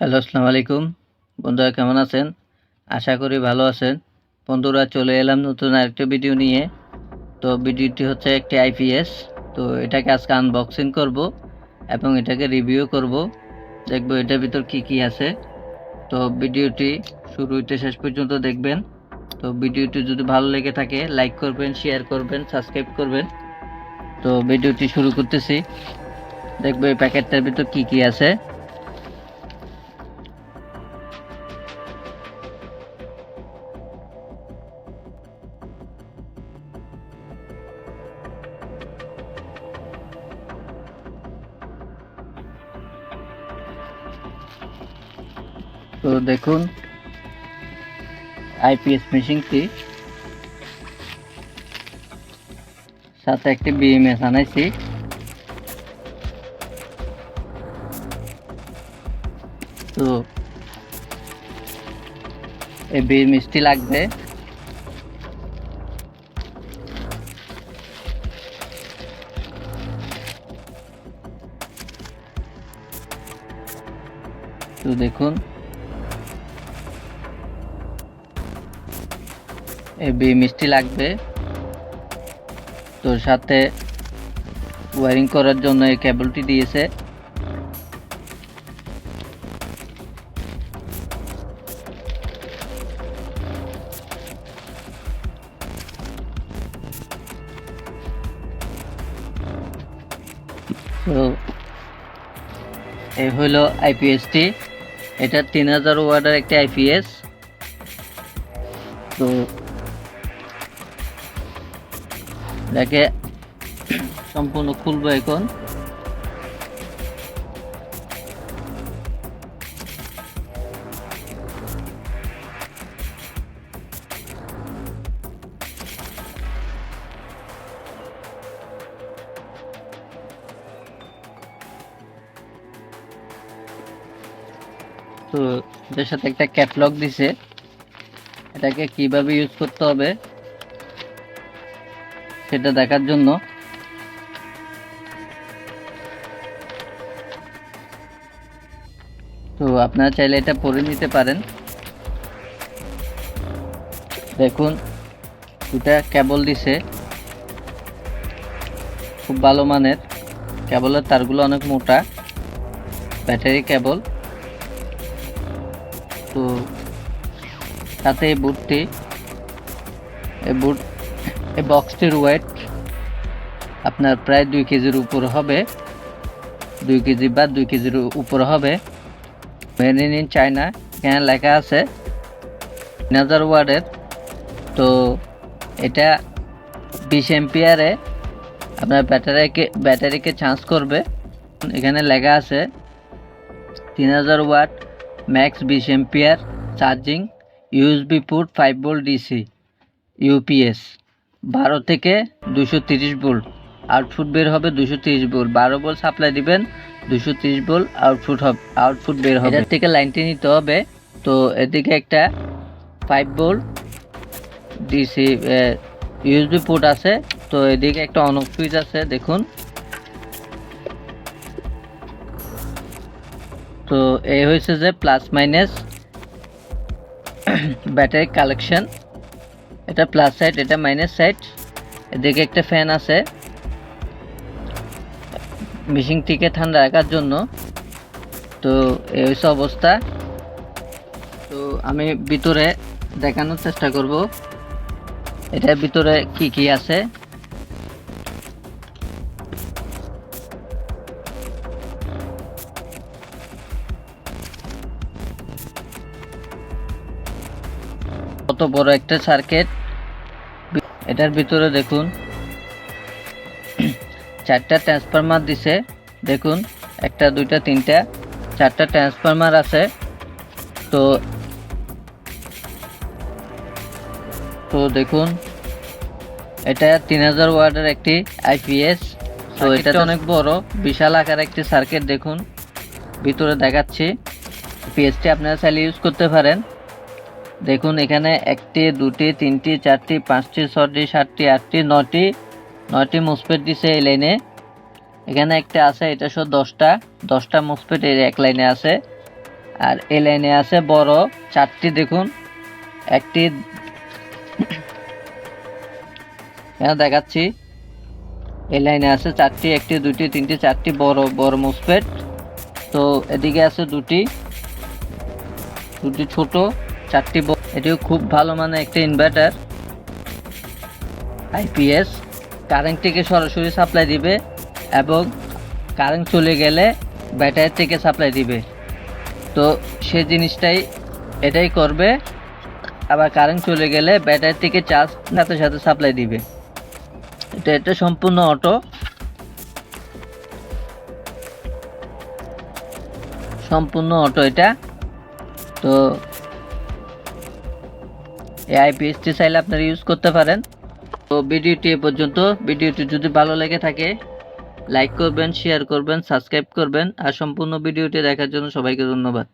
Hello, আসসালামু আলাইকুম। বন্ধুরা, কেমন আছেন? আশা করি ভালো আছেন। বন্ধুরা, চলে এলাম নতুন আরেকটা ভিডিও নিয়ে। তো ভিডিওটি হচ্ছে একটি আইপিএস তো এটাকে আজকে আনবক্সিং করব এবং এটাকে রিভিউ করব। দেখব এটার ভিতর কি কি আছে। তো ভিডিওটি শুরু হইতে শেষ পর্যন্ত দেখবেন। তো ভিডিওটি যদি ভালো লেগে থাকে লাইক করবেন শেয়ার করবেন সাবস্ক্রাইব করবেন। তো ভিডিওটি শুরু করতেছি। দেখব এই প্যাকেটটার ভিতর কি কি আছে। তো দেখুন আইপিএস মেশিনটি সাথে একটি বিএমএস আনাইছি। তো এই বিএমএসটি লাগবে। তো দেখুন এই বি মিষ্টি লাগবে। তো সাথে ওয়ারিং করার জন্য এই কেবলটি দিয়েছে। তো এই হলো আইপিএসটি এটা তিন হাজার ওয়ার্ডের একটি আইপিএস তো এটাকে সম্পূর্ণ খুলবো এখন। তো এটার সাথে একটা ক্যাটলগ দিছে। এটাকে কীভাবে ইউজ করতে হবে? সেটা দেখার জন্য। তো আপনারা চাইলে এটা পরে নিতে পারেন। দেখুন, দুটা কেবল দিছে। খুব ভালো মানের। কেবলের তারগুলো অনেক মোটা। ব্যাটারি কেবল তো সাথে এই বুটটি। এই বুট এই বক্সটির ওয়েট আপনার প্রায় দুই কেজির উপর হবে। দুই কেজি বা দুই কেজির উপর হবে। মেড ইন চায়না এখানে লেখা আছে তিন হাজার ওয়ার্ডের তো এটা বিশ এমপিয়ারে আপনার ব্যাটারিকে ব্যাটারিকে চার্জ করবে। এখানে লেখা আছে তিন হাজার ওয়াট ম্যাক্স বিশ ampere charging USB put five volt DC UPS বারো থেকে দুশো তিরিশ ভোল্ট আউটপুট বের হবে দুশো তিরিশ ভোল্ট বারো ভোল্ট সাপ্লাই দিবেন দুশো তিরিশ ভোল্ট আউটপুট হবে আউটপুট বের হবে। এটার থেকে লাইনটি নিতে হবে। তো এদিকে একটা five volt DC USB port আছে। তো এদিকে একটা অন সুইচ আছে, দেখুন। তো এই হয়েছে যে প্লাস মাইনাস ব্যাটারি কালেকশন এটা প্লাস সাইড এটা মাইনাস সাইড এদিকে একটা ফ্যান আছে। মেশিনটিকে ঠান্ডা রাখার জন্য। তো এই হচ্ছে অবস্থা। তো আমি ভিতরে দেখানোর চেষ্টা করব। এটা ভিতরে কি কি আছে? কত বড় একটা সার্কিট এটার ভিতরে দেখুন। চারটা ট্রান্সফরমার দিছে। দেখুন একটা দুইটা তিনটা চারটা ট্রান্সফরমার আছে। তো তো দেখুন এটা তিন হাজার ওয়ার্ডের একটি আইপিএস তো এটা অনেক বড় বিশাল আকার একটি সার্কিট দেখুন। ভিতরে দেখাচ্ছি। পিএসটি আপনারা চাইলে ইউজ করতে পারেন। দেখুন, এখানে একটি, দুটি, তিনটি, চারটি, পাঁচটি ছটি সাতটি, আটটি নটি নয়টি মুসপেট দিছে এই লাইনে। এখানে একটা আছে, এটা সহ দশটা দশটা মুসপেট এই এক লাইনে আছে। আর এই লাইনে আছে বড়, চারটি দেখুন, একটি, এখানে দেখাচ্ছি। এই লাইনে আছে চারটি, একটি, দুটি, তিনটি, চারটি বড় বড় মুসপেট তো এদিকে আছে দুটি দুটি ছোট চারটি এটিও খুব ভালো মানে একটা ইনভার্টার আইপিএস কারেন্ট থেকে সরাসরি সাপ্লাই দিবে এবং কারেন্ট চলে গেলে ব্যাটারি থেকে সাপ্লাই দিবে। তো সে জিনিসটাই এটাই করবে। আবার কারেন্ট চলে গেলে ব্যাটারি থেকে চার্জ সাথে সাথে সাপ্লাই দিবে। এটা এটা সম্পূর্ণ অটো সম্পূর্ণ অটো এটা। তো এই আইপিএসটি চাইলে আপনারা ইউজ করতে পারেন। তো ভিডিওটি এ পর্যন্ত। ভিডিওটি যদি ভালো লেগে থাকে লাইক করবেন শেয়ার করবেন সাবস্ক্রাইব করবেন, আর সম্পূর্ণ ভিডিওটি দেখার জন্য সবাইকে ধন্যবাদ।